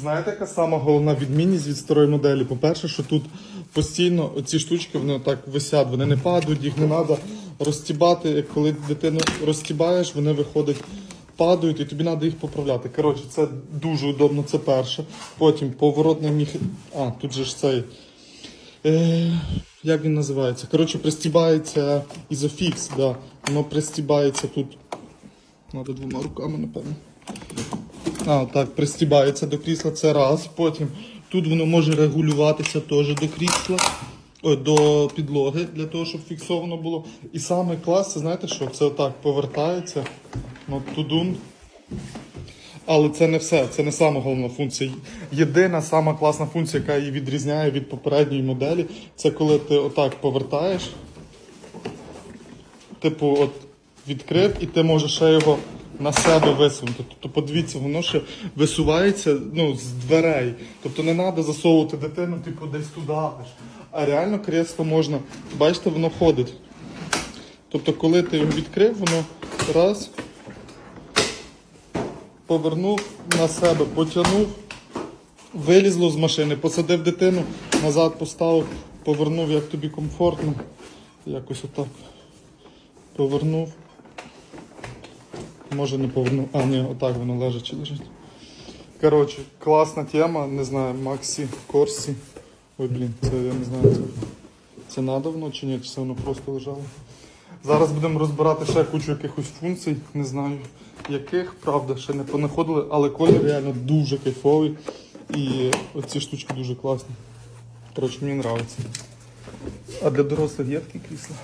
Знаєте, яка сама головна відмінність від старої моделі? По-перше, що тут постійно ці штучки вони так висять, вони не падають, їх не треба розтібати. Коли дитину розтібаєш, вони виходять, падають, і тобі треба їх поправляти. Коротше, це дуже удобно, це перше. Потім поворотний міх... А, тут же ж цей. Е, як він називається? Коротше, пристібається ізофікс, да. Воно пристібається тут. Надо двома руками, напевно. А, так, пристібається до крісла, це раз. Потім тут воно може регулюватися теж до крісла, ой, до підлоги, для того, щоб фіксовано було. І саме клас, знаєте що? Це отак повертається. Ну, тудун. Але це не все, це не сама головна функція. Єдина сама класна функція, яка її відрізняє від попередньої моделі, це коли ти отак повертаєш. Типу, от відкрив, і ти можеш ще його на себе висунути. Тобто, подивіться, воно ще висувається ну, з дверей. Тобто не треба засовувати дитину, типу, десь туди. А реально кресло можна, бачите, воно ходить. Тобто, коли ти його відкрив, воно раз, повернув на себе, потягнув, вилізло з машини, посадив дитину, назад поставив, повернув, як тобі комфортно. Якось отак. Повернув. Може не повернув. А, ні, отак воно лежачи лежить. Коротше, класна тема, не знаю, Максі, Корсі. Ой, блін, це я не знаю, це, це надо воно чи ні, чи це воно просто лежало. Зараз будемо розбирати ще кучу якихось функцій, не знаю яких, правда, ще не понаходили, але колір реально дуже кайфовий. І оці штучки дуже класні. Коротше, мені подобається. А для дорослих є такі крісла?